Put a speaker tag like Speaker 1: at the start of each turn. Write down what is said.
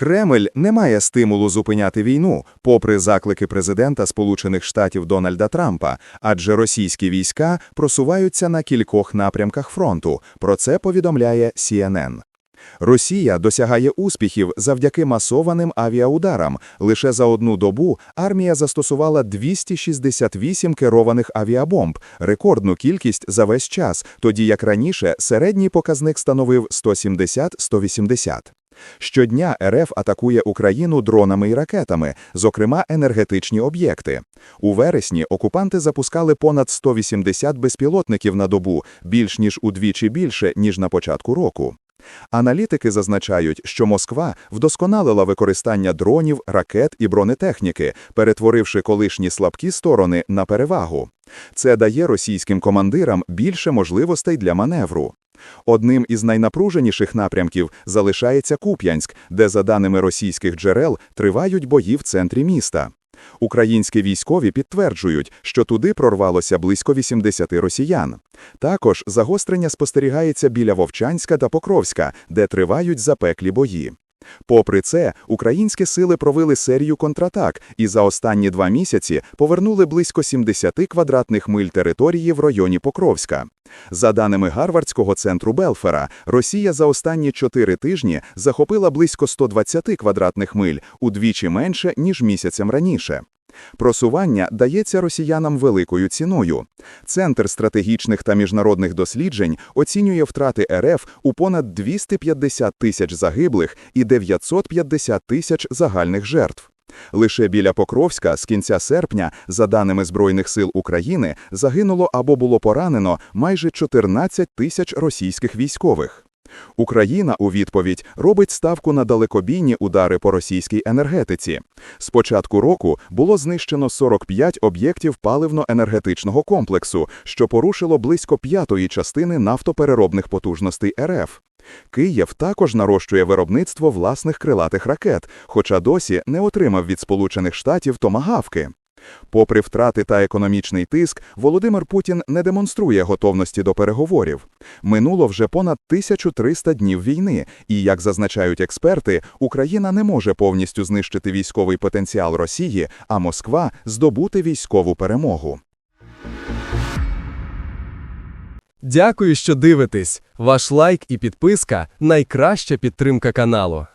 Speaker 1: Кремль не має стимулу зупиняти війну, попри заклики президента Сполучених Штатів Дональда Трампа, адже російські війська просуваються на кількох напрямках фронту. Про це повідомляє CNN. Росія досягає успіхів завдяки масованим авіаударам. Лише за одну добу армія застосувала 268 керованих авіабомб, рекордну кількість за весь час, тоді як раніше середній показник становив 170-180. Щодня РФ атакує Україну дронами і ракетами, зокрема енергетичні об'єкти. У вересні окупанти запускали понад 180 безпілотників на добу, більш ніж удвічі більше, ніж на початку року. Аналітики зазначають, що Москва вдосконалила використання дронів, ракет і бронетехніки, перетворивши колишні слабкі сторони на перевагу. Це дає російським командирам більше можливостей для маневру. Одним із найнапруженіших напрямків залишається Куп'янськ, де, за даними російських джерел, тривають бої в центрі міста. Українські військові підтверджують, що туди прорвалося близько 80 росіян. Також загострення спостерігається біля Вовчанська та Покровська, де тривають запеклі бої. Попри це, українські сили провели серію контратак і за останні два місяці повернули близько 70 квадратних миль території в районі Покровська. За даними Гарвардського центру Белфера, Росія за останні чотири тижні захопила близько 120 квадратних миль, удвічі менше, ніж місяцем раніше. Просування дається росіянам великою ціною. Центр стратегічних та міжнародних досліджень оцінює втрати РФ у понад 250 тисяч загиблих і 950 тисяч загальних жертв. Лише біля Покровська з кінця серпня, за даними Збройних сил України, загинуло або було поранено майже 14 тисяч російських військових. Україна у відповідь робить ставку на далекобійні удари по російській енергетиці. З початку року було знищено 45 об'єктів паливно-енергетичного комплексу, що порушило близько п'ятої частини нафтопереробних потужностей РФ. Київ також нарощує виробництво власних крилатих ракет, хоча досі не отримав від Сполучених Штатів томагавки. Попри втрати та економічний тиск, Володимир Путін не демонструє готовності до переговорів. Минуло вже понад 1300 днів війни, і, як зазначають експерти, Україна не може повністю знищити військовий потенціал Росії, а Москва здобути військову перемогу.
Speaker 2: Дякую, що дивитесь. Ваш лайк і підписка найкраща підтримка каналу.